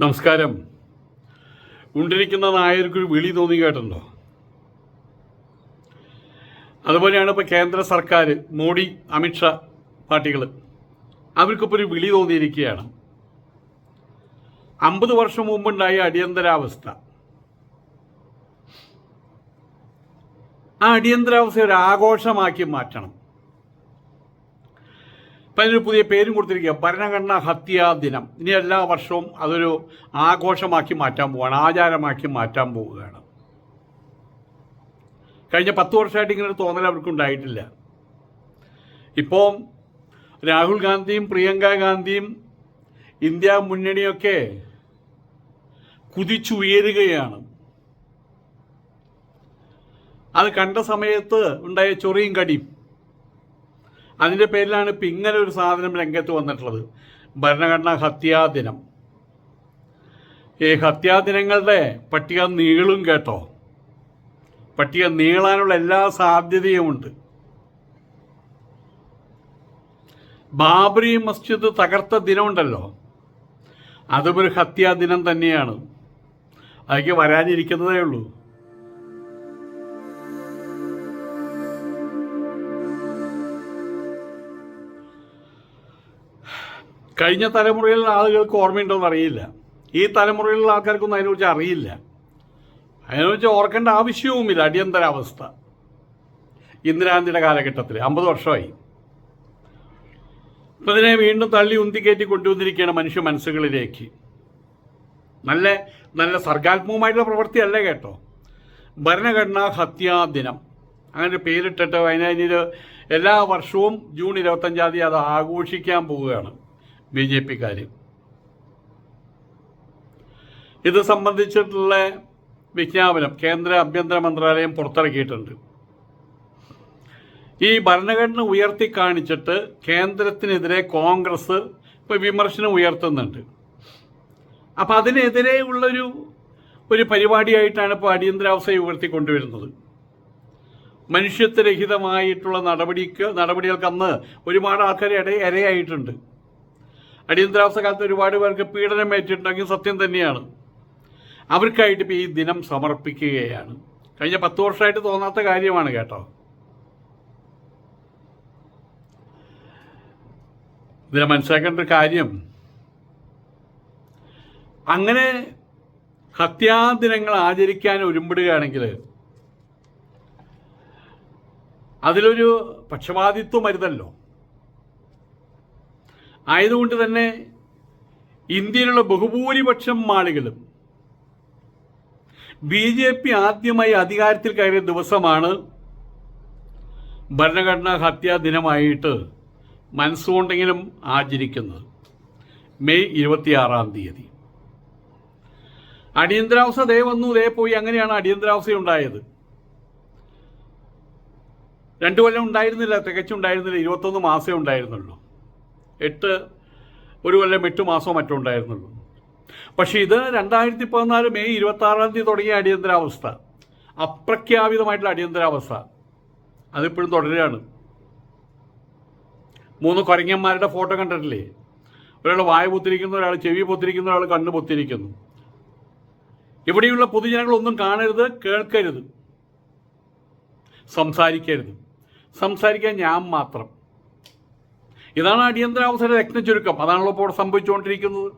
നമസ്കാരം. ഉണ്ടിരിക്കുന്ന നായർക്കൊരു വിളി തോന്നി കേട്ടുണ്ടോ അതുപോലെയാണ് ഇപ്പോൾ കേന്ദ്ര സർക്കാർ മോഡി അമിത്ഷാ പാർട്ടികൾ. അവർക്കിപ്പോൾ ഒരു വിളി തോന്നിയിരിക്കുകയാണ്. അമ്പത് വർഷം മുമ്പുണ്ടായ അടിയന്തരാവസ്ഥ. ആ അടിയന്തരാവസ്ഥ ഒരു ആഘോഷമാക്കി മാറ്റണം. ഇപ്പം അതിനൊരു പുതിയ പേരും കൊടുത്തിരിക്കുക. ഭരണഘടനാ ഹത്യാ ദിനം. ഇനി എല്ലാ വർഷവും അതൊരു ആഘോഷമാക്കി മാറ്റാൻ പോവുകയാണ് ആചാരമാക്കി മാറ്റാൻ പോവുകയാണ്. കഴിഞ്ഞ പത്ത് വർഷമായിട്ട് ഇങ്ങനെ ഒരു തോന്നൽ അവർക്ക് ഉണ്ടായിട്ടില്ല. ഇപ്പോൾ രാഹുൽ ഗാന്ധിയും പ്രിയങ്ക ഗാന്ധിയും ഇന്ത്യ മുന്നണിയൊക്കെ കുതിച്ചുയരുകയാണ്. അത് കണ്ട സമയത്ത് ഉണ്ടായ ചൊറിയും കടിയും. അതിന്റെ പേരിലാണ് ഇപ്പം ഇങ്ങനെ ഒരു സാധനം രംഗത്ത് വന്നിട്ടുള്ളത്. ഭരണഘടനാ ഹത്യാ ദിനം ഈ ഹത്യാദിനങ്ങളുടെ പട്ടിക നീളും കേട്ടോ. പട്ടിക നീളാനുള്ള എല്ലാ സാധ്യതയുമുണ്ട്. ബാബറി മസ്ജിദ് തകർത്ത ദിനമുണ്ടല്ലോ. അതും ഒരു ഹത്യാദിനം തന്നെയാണ്. അതൊക്കെ വരാനിരിക്കുന്നതേ ഉള്ളൂ. കഴിഞ്ഞ തലമുറയിലുള്ള ആളുകൾക്ക് ഓർമ്മയുണ്ടോയെന്ന് അറിയില്ല. ഈ തലമുറയിലുള്ള ആൾക്കാർക്കൊന്നും അതിനെക്കുറിച്ച് അറിയില്ല. അതിനെക്കുറിച്ച് ഓർക്കേണ്ട ആവശ്യവുമില്ല. അടിയന്തരാവസ്ഥ. ഇന്ദിരാഗാന്ധിയുടെ കാലഘട്ടത്തിൽ അമ്പത് വർഷമായി. ഇപ്പം ഇതിനെ വീണ്ടും തള്ളി ഉന്തിക്കയറ്റി കൊണ്ടുവന്നിരിക്കുകയാണ് മനുഷ്യ മനസ്സുകളിലേക്ക്. നല്ല നല്ല സർഗാത്മകമായിട്ടുള്ള പ്രവൃത്തിയല്ല കേട്ടോ. ഭരണഘടനാ ഹത്യാ ദിനം. അങ്ങനെ പേരിട്ടിട്ട് അതിനൊരു എല്ലാ വർഷവും ജൂൺ ഇരുപത്തഞ്ചാം തീയതി അത് ആഘോഷിക്കാൻ പോവുകയാണ്. ബി ജെ പിക്കാർ ഇത് സംബന്ധിച്ചിട്ടുള്ള വിജ്ഞാപനം കേന്ദ്ര ആഭ്യന്തര മന്ത്രാലയം പുറത്തിറക്കിയിട്ടുണ്ട്. ഈ ഭരണഘടന ഉയർത്തി കാണിച്ചിട്ട് കേന്ദ്രത്തിനെതിരെ കോൺഗ്രസ് ഇപ്പോൾ വിമർശനം ഉയർത്തുന്നുണ്ട്. അപ്പം അതിനെതിരെ ഉള്ളൊരു ഒരു പരിപാടിയായിട്ടാണ് ഇപ്പോൾ അടിയന്തരാവസ്ഥ ഉയർത്തി കൊണ്ടുവരുന്നത് മനുഷ്യത്വരഹിതമായിട്ടുള്ള നടപടിക്ക് നടപടികൾക്ക് അന്ന് ഒരുപാട് ആൾക്കാർ ഇട ഇരയായിട്ടുണ്ട്. അടിയന്തരാവസ്ഥ കാലത്ത് ഒരുപാട് പേർക്ക് പീഡനം ഏറ്റിട്ടുണ്ടെങ്കിൽ സത്യം തന്നെയാണ്. അവർക്കായിട്ട് ഇപ്പോൾ ഈ ദിനം സമർപ്പിക്കുകയാണ്. കഴിഞ്ഞ പത്ത് വർഷമായിട്ട് തോന്നാത്ത കാര്യമാണ് കേട്ടോ. ഇതിനെ മനസ്സിലാക്കേണ്ട ഒരു കാര്യം. അങ്ങനെ ഹത്യാദിനങ്ങൾ ആചരിക്കാൻ ഒരുമ്പിടുകയാണെങ്കിൽ അതിലൊരു പക്ഷപാതിത്വം വരുന്നല്ലോ ആയതുകൊണ്ട് തന്നെ ഇന്ത്യയിലുള്ള ബഹുഭൂരിപക്ഷം ആളുകളും ബി ജെ പി ആദ്യമായി അധികാരത്തിൽ കയറിയ ദിവസമാണ് ഭരണഘടനാ ഹത്യാ ദിനമായിട്ട് മനസ്സുകൊണ്ടെങ്കിലും ആചരിക്കുന്നത്. മെയ് ഇരുപത്തിയാറാം തീയതി. അടിയന്തരാവസ്ഥ ദേ വന്നു ദേ പോയി അങ്ങനെയാണ് അടിയന്തരാവസ്ഥ ഉണ്ടായത് രണ്ടു കൊല്ലം ഉണ്ടായിരുന്നില്ല തികച്ചുണ്ടായിരുന്നില്ല ഇരുപത്തൊന്ന് മാസമേ ഉണ്ടായിരുന്നുള്ളൂ. എട്ട് ഒരു കൊല്ലം എട്ട് മാസമോ മറ്റോ ഉണ്ടായിരുന്നുള്ളൂ. പക്ഷേ ഇത് രണ്ടായിരത്തി പതിനാല് മെയ് ഇരുപത്തി ആറാം തീയതി തുടങ്ങിയ അടിയന്തരാവസ്ഥ. അപ്രഖ്യാപിതമായിട്ടുള്ള അടിയന്തരാവസ്ഥ. അതിപ്പോഴും തുടരുകയാണ്. മൂന്ന് കുരങ്ങന്മാരുടെ ഫോട്ടോ കണ്ടിട്ടില്ലേ? ഒരാൾ വായ പൊത്തിരിക്കുന്നു ഒരാൾ ചെവി പൊത്തിരിക്കുന്നു ഒരാൾ കണ്ണ് പൊത്തിരിക്കുന്നു. ഇവിടെയുള്ള പൊതുജനങ്ങളൊന്നും കാണരുത് കേൾക്കരുത്. സംസാരിക്കരുത്. സംസാരിക്കാൻ ഞാൻ മാത്രം. ഇതാണ് അടിയന്തരാവസ്ഥ രത്ന ചുരുക്കം. അതാണല്ലോ ഇപ്പോൾ സംഭവിച്ചുകൊണ്ടിരിക്കുന്നത്.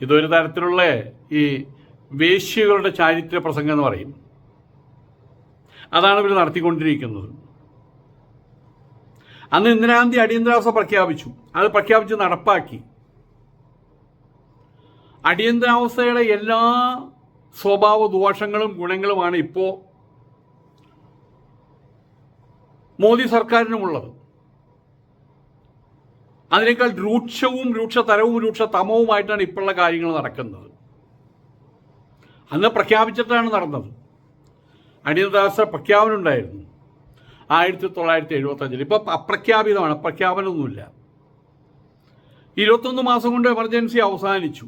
ഇതൊരു തരത്തിലുള്ള ഈ വേശ്യകളുടെ ചാരിത്ര പ്രസംഗം എന്ന് പറയും. അതാണ് ഇവർ നടത്തിക്കൊണ്ടിരിക്കുന്നത്. അന്ന് ഇന്ദിരാഗാന്ധി അടിയന്തരാവസ്ഥ പ്രഖ്യാപിച്ചു. അത് പ്രഖ്യാപിച്ച് നടപ്പാക്കി. അടിയന്തരാവസ്ഥയുടെ എല്ലാ സ്വഭാവ ദോഷങ്ങളും ഗുണങ്ങളുമാണ് ഇപ്പോൾ മോദി സർക്കാരിനുമുള്ളത്. അതിനേക്കാൾ രൂക്ഷവും രൂക്ഷതരവും രൂക്ഷതമവുമായിട്ടാണ് ഇപ്പോഴുള്ള കാര്യങ്ങൾ നടക്കുന്നത്. അന്ന് പ്രഖ്യാപിച്ചിട്ടാണ് നടന്നത്. അടിയന്തരാവസ്ഥ പ്രഖ്യാപനം ഉണ്ടായിരുന്നു ആയിരത്തി തൊള്ളായിരത്തി എഴുപത്തഞ്ചിൽ ഇപ്പോൾ അപ്രഖ്യാപിതമാണ്. പ്രഖ്യാപനമൊന്നുമില്ല. ഇരുപത്തൊന്ന് മാസം കൊണ്ട് എമർജൻസി അവസാനിച്ചു.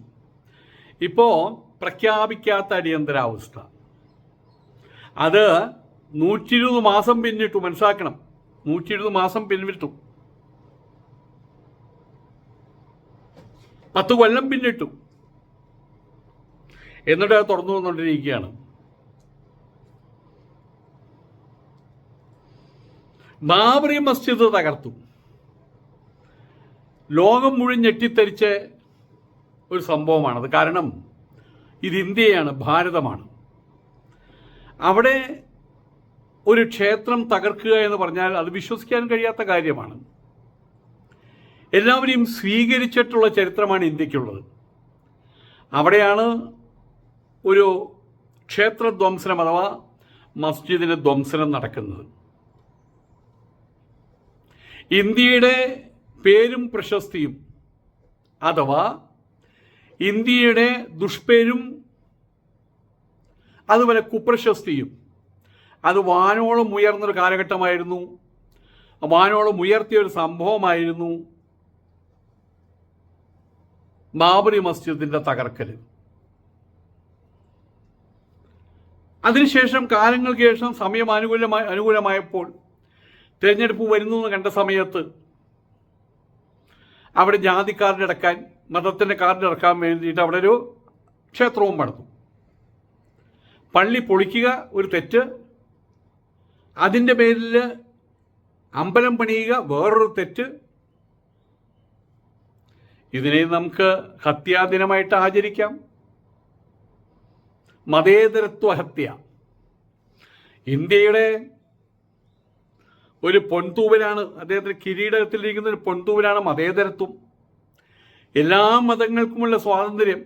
ഇപ്പോൾ പ്രഖ്യാപിക്കാത്ത അടിയന്തരാവസ്ഥ. അത് നൂറ്റി ഇരുപത് മാസം പിന്നിട്ടു മനസ്സിലാക്കണം. നൂറ്റി ഇരുപത് മാസം പിന്നിട്ടു പത്ത് കൊല്ലം പിന്നിട്ടു. എന്നിട്ട് അത് തുറന്നു വന്നുകൊണ്ടിരിക്കുകയാണ് ബാബറി മസ്ജിദ് തകർത്തു. ലോകം മുഴുവൻ ഞെട്ടിത്തരിച്ച ഒരു സംഭവമാണത് കാരണം ഇത് ഇന്ത്യയാണ് ഭാരതമാണ്. അവിടെ ഒരു ക്ഷേത്രം തകർക്കുക എന്ന് പറഞ്ഞാൽ അത് വിശ്വസിക്കാൻ കഴിയാത്ത കാര്യമാണ്. എല്ലാവരെയും സ്വീകരിച്ചിട്ടുള്ള ചരിത്രമാണ് ഇന്ത്യക്കുള്ളത്. അവിടെയാണ് ഒരു ക്ഷേത്രധ്വംസനം അഥവാ മസ്ജിദിന് ധ്വംസനം നടക്കുന്നത്. ഇന്ത്യയുടെ പേരും പ്രശസ്തിയും അഥവാ ഇന്ത്യയുടെ ദുഷ്പേരും അതുപോലെ കുപ്രശസ്തിയും. അത് വാനോളം ഉയർന്നൊരു കാലഘട്ടമായിരുന്നു. വാനോളം ഉയർത്തിയ ഒരു സംഭവമായിരുന്നു ബാബറി മസ്ജിദിന്റെ തകർക്കൽ അതിനുശേഷം കാലങ്ങൾക്ക് ശേഷം സമയം അനുകൂലമായി അനുകൂലമായപ്പോൾ തിരഞ്ഞെടുപ്പ് വരുന്നു എന്ന് കണ്ട സമയത്ത് അവിടെ ജാതി കാർഡ് ഇടക്കാൻ മതത്തിന്റെ കാർഡ് ഇറക്കാൻ വേണ്ടിയിട്ട് അവിടെ ഒരു ക്ഷേത്രവും പണിതു. പള്ളി പൊളിക്കുക ഒരു തെറ്റ്. അതിന്റെ പേരിൽ അമ്പലം പണിയുക വേറൊരു തെറ്റ്. ഇതിനെ നമുക്ക് ഹത്യാദിനമായിട്ട് ആചരിക്കാം. മതേതരത്വ ഹത്യ. ഇന്ത്യയുടെ ഒരു പൊൻതൂവലാണ് അദ്ദേഹത്തിന് കിരീടത്തിലിരിക്കുന്ന ഒരു പൊൻതൂവലാണ് മതേതരത്വം. എല്ലാ മതങ്ങൾക്കുമുള്ള സ്വാതന്ത്ര്യം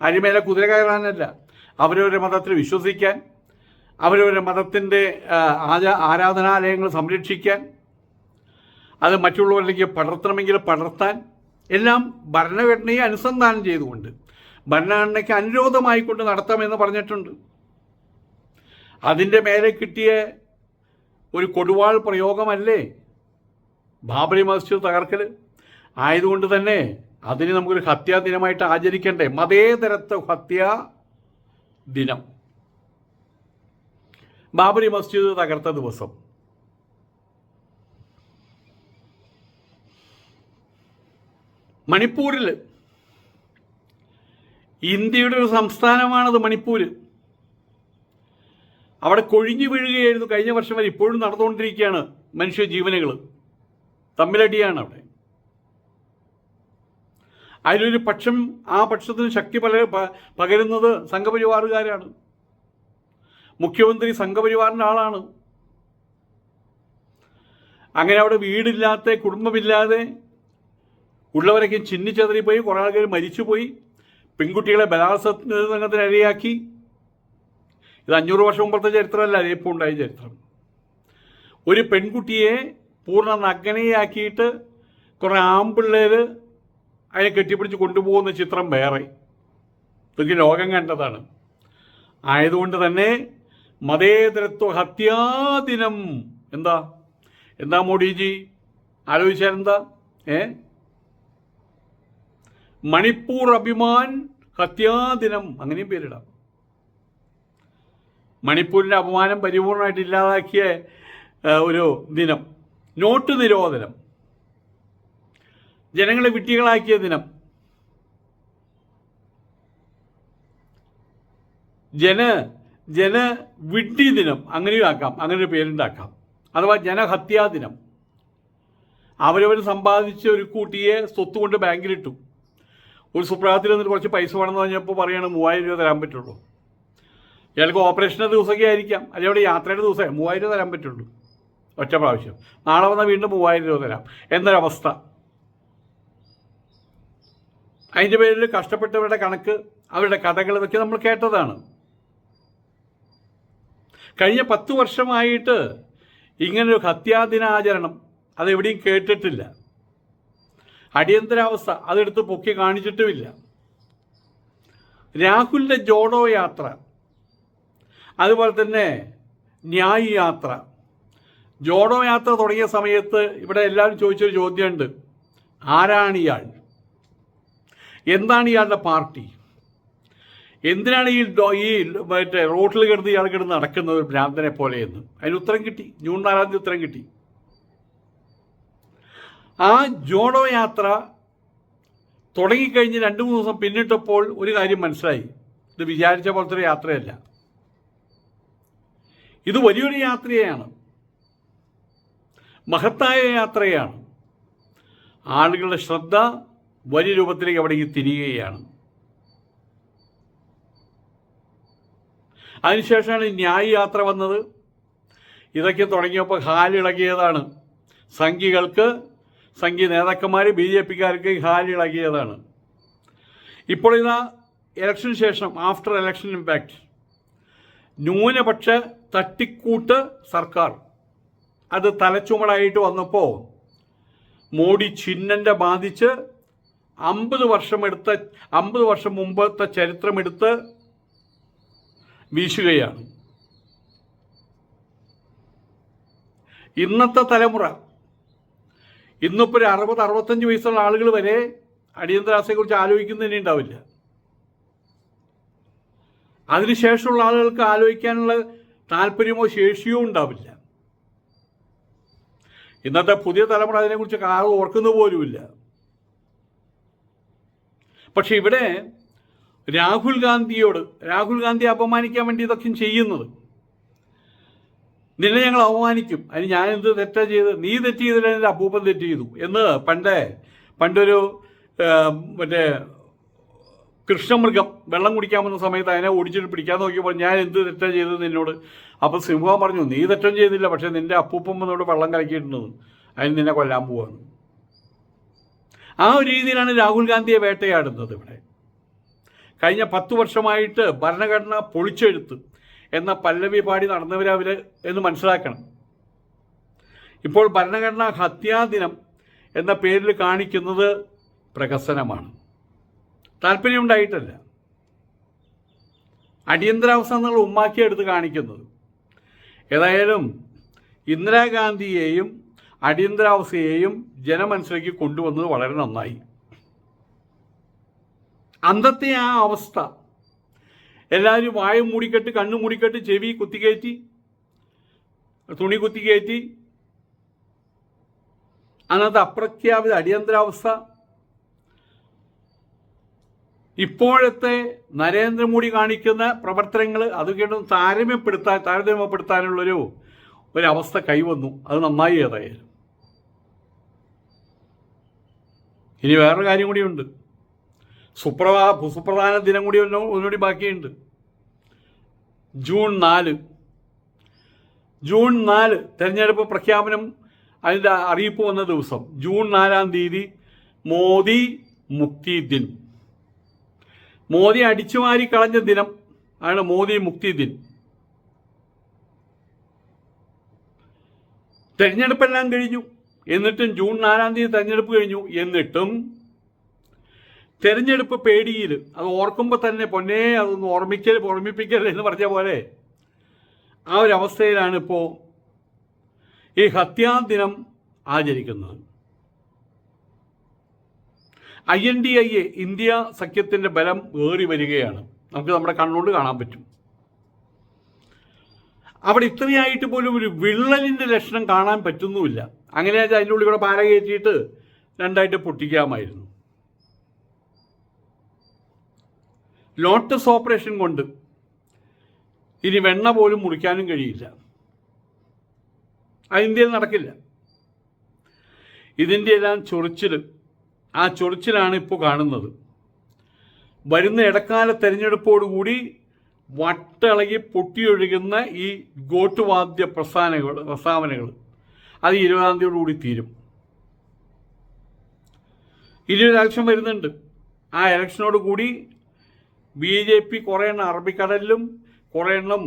അരിമേലെ കുതിര കയറാനല്ല അവരവരുടെ മതത്തിൽ വിശ്വസിക്കാൻ അവരവരുടെ മതത്തിന്റെ ആരാധനാലയങ്ങൾ സംരക്ഷിക്കാൻ അത് മറ്റുള്ളവരിലേക്ക് പടർത്തണമെങ്കിൽ പടർത്താൻ എല്ലാം ഭരണഘടനയെ അനുസന്ധാനം ചെയ്തുകൊണ്ട് ഭരണഘടനയ്ക്ക് അനുരോധമായിക്കൊണ്ട് നടത്താമെന്ന് പറഞ്ഞിട്ടുണ്ട്. അതിന്റെ മേലെ കിട്ടിയ ഒരു കൊടുവാൾ പ്രയോഗമല്ലേ? ബാബറി മസ്ജിദ് തകർക്കൽ ആയതുകൊണ്ട് തന്നെ അതിന് നമുക്കൊരു ഹത്യാ ദിനമായിട്ട് ആചരിക്കണ്ടേ? മതേതരത്വ ഹത്യാ ദിനം. ബാബറി മസ്ജിദ് തകർത്ത ദിവസം. മണിപ്പൂരിൽ. ഇന്ത്യയുടെ ഒരു സംസ്ഥാനമാണത് മണിപ്പൂർ അവിടെ കൊഴിഞ്ഞു വീഴുകയായിരുന്നു കഴിഞ്ഞ വർഷം വരെ. ഇപ്പോഴും നടന്നുകൊണ്ടിരിക്കുകയാണ് മനുഷ്യ ജീവനുകൾ. തമ്മിലടിയാണ് അവിടെ. അതിലൊരു പക്ഷം ആ പക്ഷത്തിന് ശക്തി പല പകരുന്നത് സംഘപരിവാറുകാരാണ്. മുഖ്യമന്ത്രി സംഘപരിവാറിന്റെ ആളാണ്. അങ്ങനെ അവിടെ വീടില്ലാത്ത കുടുംബമില്ലാതെ ഉള്ളവരൊക്കെ ചിന്നിച്ചതറിപ്പോയി കുറേ ആൾക്കാർ മരിച്ചുപോയി. പെൺകുട്ടികളെ ബലാത്സംഗത്തിന് ഇരയാക്കി. ഇത് അഞ്ഞൂറ് വർഷം മുമ്പത്തെ ചരിത്രമല്ല ഇപ്പോൾ ഉണ്ടായ ചരിത്രം. ഒരു പെൺകുട്ടിയെ പൂർണ നഗ്നയാക്കിയിട്ട് കുറേ ആമ്പിള്ളേർ അതിനെ കെട്ടിപ്പിടിച്ച് കൊണ്ടുപോകുന്ന ചിത്രം വേറെ. ഇതൊക്കെ ലോകം കണ്ടതാണ്. ആയതുകൊണ്ട് തന്നെ മതേതരത്വ ഹത്യാദിനം എന്താ? എന്താ മോഡിജി? ആലോചിച്ചാൽ എന്താ ഏ? മണിപ്പൂർ അഭിമാൻ ഹത്യാദിനം അങ്ങനെയും പേരിടാം. മണിപ്പൂരിന്റെ അപമാനം പരിപൂർണമായിട്ട് ഇല്ലാതാക്കിയ ഒരു ദിനം നോട്ട് നിരോധനം ജനങ്ങളെ വിട്ടികളാക്കിയ ദിനം ജന ജന വിട്ടി ദിനം അങ്ങനെയും ആക്കാം അങ്ങനെ ഒരു പേരുണ്ടാക്കാം. അഥവാ ജനഹത്യാ ദിനം അവരവർ സമ്പാദിച്ച ഒരു കൂട്ടിയെ സ്വത്ത് കൊണ്ട് ബാങ്കിലിട്ടു. ഒരു സുപ്രഭാതത്തിൽ വന്നിട്ട് കുറച്ച് പൈസ വേണമെന്ന് പറഞ്ഞപ്പോൾ പറയാണ് മൂവായിരം രൂപ തരാൻ പറ്റുള്ളൂ. ഇയാൾക്ക് ഓപ്പറേഷന്റെ ദിവസമൊക്കെ ആയിരിക്കാം. അല്ലെങ്കിൽ അവിടെ യാത്രയുടെ ദിവസമേ മൂവായിരം രൂപ തരാൻ പറ്റുള്ളൂ. ഒറ്റ പ്രാവശ്യം. നാളെ വന്നാൽ വീണ്ടും മൂവായിരം രൂപ തരാം. എന്നൊരവസ്ഥ. അതിന്റെ പേരിൽ കഷ്ടപ്പെട്ടവരുടെ കണക്ക് അവരുടെ കഥകൾ ഇതൊക്കെ നമ്മൾ കേട്ടതാണ്. കഴിഞ്ഞ പത്ത് വർഷമായിട്ട് ഇങ്ങനൊരു ഹത്യാദിനാചരണം അതെവിടെയും കേട്ടിട്ടില്ല. അടിയന്തരാവസ്ഥ അതെടുത്ത് പൊക്കി കാണിച്ചിട്ടുമില്ല. രാഹുലിന്റെ ജോഡോ യാത്ര അതുപോലെ തന്നെ ന്യായ് യാത്ര. ജോഡോ യാത്ര തുടങ്ങിയ സമയത്ത് ഇവിടെ എല്ലാവരും ചോദിച്ചൊരു ചോദ്യമുണ്ട്. ആരാണ് ഇയാൾ? എന്താണ് ഇയാളുടെ പാർട്ടി? എന്തിനാണ് ഈ ഈ മറ്റേ റോട്ടിൽ കിടന്ന് ഇയാൾ കിടന്ന് നടക്കുന്നത് ഒരു ഭ്രാന്തനെ പോലെയെന്ന്? അതിന് ഉത്തരം കിട്ടി. ജൂൺ നാലാം തീയതി ഉത്തരം കിട്ടി. ആ ജോഡോ യാത്ര തുടങ്ങിക്കഴിഞ്ഞ് രണ്ട് മൂന്ന് ദിവസം പിന്നിട്ടപ്പോൾ ഒരു കാര്യം മനസ്സിലായി. ഇത് വിചാരിച്ച പോലത്തെ ഒരു യാത്രയല്ല. ഇത് വലിയൊരു യാത്രയാണ്. മഹത്തായ യാത്രയാണ്. ആളുകളുടെ ശ്രദ്ധ വലിയ രൂപത്തിലേക്ക് അവിടേക്ക് തിരിയുകയാണ്. അതിനുശേഷമാണ് ന്യായ യാത്ര വന്നത്. ഇതൊക്കെ തുടങ്ങിയപ്പോൾ ഹാലിളകിയതാണ് സംഘികൾക്ക് സംഘി നേതാക്കന്മാർ ബി ജെ പിക്കാർക്ക് ഹാലിളകിയതാണ് ഇപ്പോൾ ഇതാ ഇലക്ഷന് ശേഷം ആഫ്റ്റർ ഇലക്ഷൻ ഇമ്പാക്റ്റ് ന്യൂനപക്ഷ തട്ടിക്കൂട്ട് സർക്കാർ. അത് തലച്ചുമടായിട്ട് വന്നപ്പോൾ മോഡി ചിഹ്നന്റെ ബാധിച്ച് അമ്പത് വർഷമെടുത്ത അമ്പത് വർഷം മുമ്പത്തെ ചരിത്രമെടുത്ത് വീശുകയാണ്. ഇന്നത്തെ തലമുറ ഇന്നിപ്പോൾ ഒരു അറുപത് അറുപത്തഞ്ച് വയസ്സുള്ള ആളുകൾ വരെ അടിയന്തരാവസ്ഥയെക്കുറിച്ച് ആലോചിക്കുന്നതിനെ ഉണ്ടാവില്ല. അതിനുശേഷമുള്ള ആളുകൾക്ക് ആലോചിക്കാനുള്ള താല്പര്യമോ ശേഷിയോ ഉണ്ടാവില്ല. ഇന്നത്തെ പുതിയ തലമുറ അതിനെക്കുറിച്ച് കാറ് ഓർക്കുന്ന പോലുമില്ല. പക്ഷെ ഇവിടെ രാഹുൽ ഗാന്ധിയോട് രാഹുൽ ഗാന്ധി അപമാനിക്കാൻ വേണ്ടി ഇതൊക്കെ ചെയ്യുന്നത് നിന്നെ ഞങ്ങൾ അവമാനിക്കും അതിന് ഞാനെന്ത് തെറ്റാ ചെയ്ത് നീ തെറ്റ് ചെയ്തില്ല എന്റെ അപ്പൂപ്പൻ തെറ്റ് ചെയ്തു എന്ന് പണ്ടേ പണ്ടൊരു മറ്റേ കൃഷ്ണമൃഗം വെള്ളം കുടിക്കാൻ വന്ന സമയത്ത് അതിനെ ഓടിച്ചിട്ട് പിടിക്കാൻ നോക്കിയപ്പോൾ ഞാൻ എന്ത് തെറ്റാ ചെയ്തത് നിന്നോട്? അപ്പോൾ സിംഹം പറഞ്ഞു നീ തെറ്റം ചെയ്തില്ല പക്ഷേ നിന്റെ അപ്പൂപ്പൻ വന്നോട് വെള്ളം കലക്കിയിട്ടുണ്ട്. അതിന് നിന്നെ കൊല്ലാൻ പോവാണ്. ആ ഒരു രീതിയിലാണ് രാഹുൽ ഗാന്ധിയെ വേട്ടയാടുന്നത് ഇവിടെ. കഴിഞ്ഞ പത്ത് വർഷമായിട്ട് ഭരണഘടന പൊളിച്ചെഴുത്ത് എന്ന പല്ലവി പാടി നടന്നവരവർ എന്ന് മനസ്സിലാക്കണം. ഇപ്പോൾ ഭരണഘടനാ ഹത്യാദിനം എന്ന പേരിൽ കാണിക്കുന്നത് പ്രഹസനമാണ്. താല്പര്യമുണ്ടായിട്ടല്ല. അടിയന്തരാവസ്ഥ നിങ്ങൾ ഉമ്മാക്കിയെടുത്ത് കാണിക്കുന്നത്. ഏതായാലും ഇന്ദിരാഗാന്ധിയെയും അടിയന്തരാവസ്ഥയെയും ജനമനസ്സിലേക്ക് കൊണ്ടുവന്നത് വളരെ നന്നായി. അന്നത്തെ ആ അവസ്ഥ എല്ലാവരും വായ മൂടിക്കെട്ട് കണ്ണു മൂടിക്കെട്ട് ചെവി കുത്തിക്കയറ്റി തുണി കുത്തിക്കയറ്റി അന്നത്തെ അപ്രഖ്യാപിത അടിയന്തരാവസ്ഥ. ഇപ്പോഴത്തെ നരേന്ദ്രമോദി കാണിക്കുന്ന പ്രവർത്തനങ്ങൾ അത് കേട്ടും താരതമ്യപ്പെടുത്താൻ താരതമ്യപ്പെടുത്താനുള്ളൊരു ഒരവസ്ഥ കൈവന്നു. അത് നന്നായി ഏതായാലും. ഇനി വേറൊരു കാര്യം കൂടിയുണ്ട് സുപ്രധാ സുപ്രധാന ദിനം കൂടി ഒന്നും ഒന്നുകൂടി ബാക്കിയുണ്ട്. ജൂൺ നാല്. ജൂൺ നാല് തെരഞ്ഞെടുപ്പ് പ്രഖ്യാപനം അതിന്റെ അറിയിപ്പ് വന്ന ദിവസം ജൂൺ നാലാം തീയതി മോദി മുക്തി ദിൻ മോദി അടിച്ചുമാരി കളഞ്ഞ ദിനം ആണ് മോദി മുക്തി ദിൻ തെരഞ്ഞെടുപ്പെല്ലാം കഴിഞ്ഞു. എന്നിട്ടും ജൂൺ നാലാം തീയതി തെരഞ്ഞെടുപ്പ് കഴിഞ്ഞു. എന്നിട്ടും തെരഞ്ഞെടുപ്പ് പേടിയിൽ അത് ഓർക്കുമ്പോൾ തന്നെ പൊന്നേ അതൊന്ന് ഓർമ്മിക്കൽ ഓർമ്മിപ്പിക്കൽ എന്ന് പറഞ്ഞ പോലെ ആ ഒരു അവസ്ഥയിലാണ് ഇപ്പോൾ ഈ ഹത്യാദിനം ആചരിക്കുന്നത്. I N D I A India സഖ്യത്തിന്റെ ബലം ഏറി വരികയാണ്. നമുക്ക് നമ്മുടെ കണ്ണുകൊണ്ട് കാണാൻ പറ്റും. അവിടെ ഇത്രയായിട്ട് പോലും ഒരു വിള്ളലിന്റെ ലക്ഷണം കാണാൻ പറ്റുന്നുമില്ല. അങ്ങനെ അതിന്റെ ഉള്ളിൽ കൂടെ പാല കയറ്റിയിട്ട് രണ്ടായിട്ട് പൊട്ടിക്കാമായിരുന്നു. ലോട്ടസ് ഓപ്പറേഷൻ കൊണ്ട് ഇനി വെണ്ണ പോലും മുറിക്കാനും കഴിയില്ല. അത് ഇന്ത്യയിൽ നടക്കില്ല. ഇതിന്റെ എല്ലാം ചൊറിച്ചിൽ ആ ചൊറിച്ചിലാണ് ഇപ്പോൾ കാണുന്നത്. വരുന്ന ഇടക്കാല തെരഞ്ഞെടുപ്പോടുകൂടി വട്ടിളകി പൊട്ടിയൊഴുകുന്ന ഈ ഗോട്ടുവാദ്യ പ്രസ്ഥാനങ്ങൾ പ്രസ്താവനകൾ അത് ഇരുപതാം തീയതിയോടുകൂടി തീരും. ഇനി ഒരു ഇലക്ഷൻ വരുന്നുണ്ട്. ആ ഇലക്ഷനോട് കൂടി ബി ജെ പി കുറേ എണ്ണം അറബിക്കടലിലും കുറേ എണ്ണം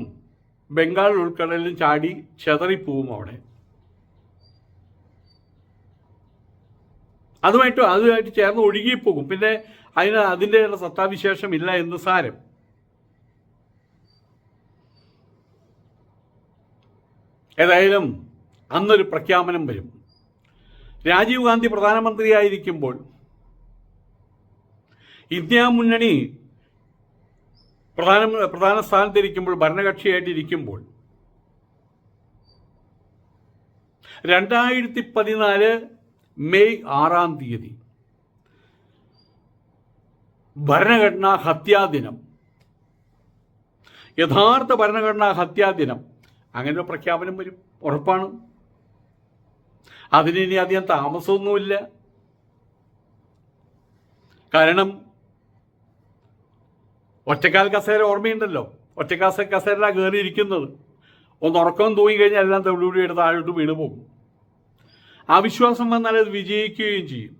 ബംഗാൾ ഉൾക്കടലിലും ചാടി ചെതറിപ്പോവും അവിടെ. അതുമായിട്ട് അതുമായിട്ട് ചേർന്ന് ഒഴുകിപ്പോകും. പിന്നെ അതിന് അതിന്റെ സത്താവിശേഷം ഇല്ല എന്ന് സാരം. ഏതായാലും അന്നൊരു പ്രഖ്യാപനം വരും. രാജീവ് ഗാന്ധി പ്രധാനമന്ത്രിയായിരിക്കുമ്പോൾ ഇന്ത്യ മുന്നണി പ്രധാന പ്രധാന സ്ഥാനത്തിരിക്കുമ്പോൾ ഭരണകക്ഷിയായിട്ടിരിക്കുമ്പോൾ രണ്ടായിരത്തി പതിനാല് മെയ് ആറാം തീയതി ഭരണഘടനാ ഹത്യാദിനം യഥാർത്ഥ ഭരണഘടനാ ഹത്യാദിനം അങ്ങനെ ഒരു പ്രഖ്യാപനം വരും. ഉറപ്പാണ്. അതിന് ഇനി അധികം താമസമൊന്നുമില്ല. കാരണം ഒറ്റക്കാൽ കസേര ഓർമ്മയുണ്ടല്ലോ. ഒറ്റക്കാസ കസേര കയറിയിരിക്കുന്നത് ഒന്ന് ഉറക്കം തൂങ്ങി കഴിഞ്ഞാൽ എല്ലാം എടുത്ത് താഴോട്ട് വീണ് പോകും. ആ വിശ്വാസം വന്നാൽ അത് വിജയിക്കുകയും ചെയ്യും.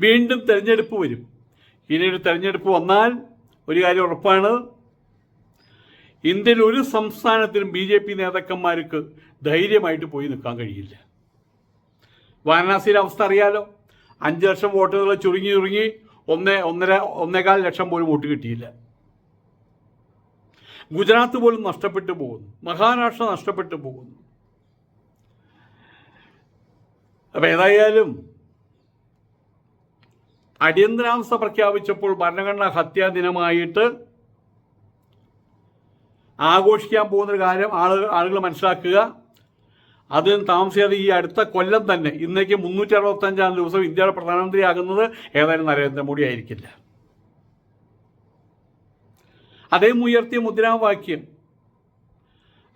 വീണ്ടും തെരഞ്ഞെടുപ്പ് വരും. ഇനിയൊരു തെരഞ്ഞെടുപ്പ് വന്നാൽ ഒരു കാര്യം ഉറപ്പാണ്. ഇന്ത്യയിൽ ഒരു സംസ്ഥാനത്തിനും ബി ജെ പി നേതാക്കന്മാർക്ക് ധൈര്യമായിട്ട് പോയി നിൽക്കാൻ കഴിയില്ല. വാരണാസിയിലെ അവസ്ഥ അറിയാലോ. അഞ്ച് ലക്ഷം വോട്ടുകൾ ചുരുങ്ങി ചുരുങ്ങി ഒന്ന് ഒന്നര ഒന്നേകാൽ ലക്ഷം പോലും വോട്ട് കിട്ടിയില്ല. ഗുജറാത്ത് പോലും നഷ്ടപ്പെട്ടു പോകുന്നു. മഹാരാഷ്ട്ര നഷ്ടപ്പെട്ടു പോകുന്നു. അപ്പം ഏതായാലും അടിയന്തരാവസ്ഥ പ്രഖ്യാപിച്ചപ്പോൾ ഭരണഘടനാ ഹത്യാ ദിനമായിട്ട് ആഘോഷിക്കാൻ പോകുന്നൊരു കാര്യം ആളുകൾ ആളുകൾ മനസ്സിലാക്കുക. അതിന് താമസിയാതെ ഈ അടുത്ത കൊല്ലം തന്നെ ഇന്നേക്ക് മുന്നൂറ്റി അറുപത്തഞ്ചാം ദിവസം ഇന്ത്യയുടെ പ്രധാനമന്ത്രി പ്രധാനമന്ത്രിയാകുന്നത് ഏതായാലും നരേന്ദ്രമോദി ആയിരിക്കില്ല. അദ്ദേഹം ഉയർത്തിയ മുദ്രാവാക്യം.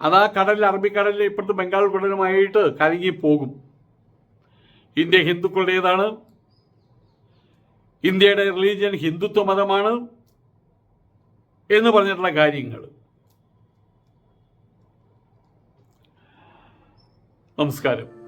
അത് ആ കടലിൽ അറബിക്കടലിൽ ഇപ്പുറത്ത് ബംഗാൾ കടലുമായിട്ട് കലങ്ങി പോകും. ഇന്ത്യ ഹിന്ദുക്കളുടേതാണ്. ഇന്ത്യയുടെ റിലീജിയൻ ഹിന്ദുത്വ മതമാണ് എന്ന് പറഞ്ഞിട്ടുള്ള കാര്യങ്ങൾ. നമസ്കാരം.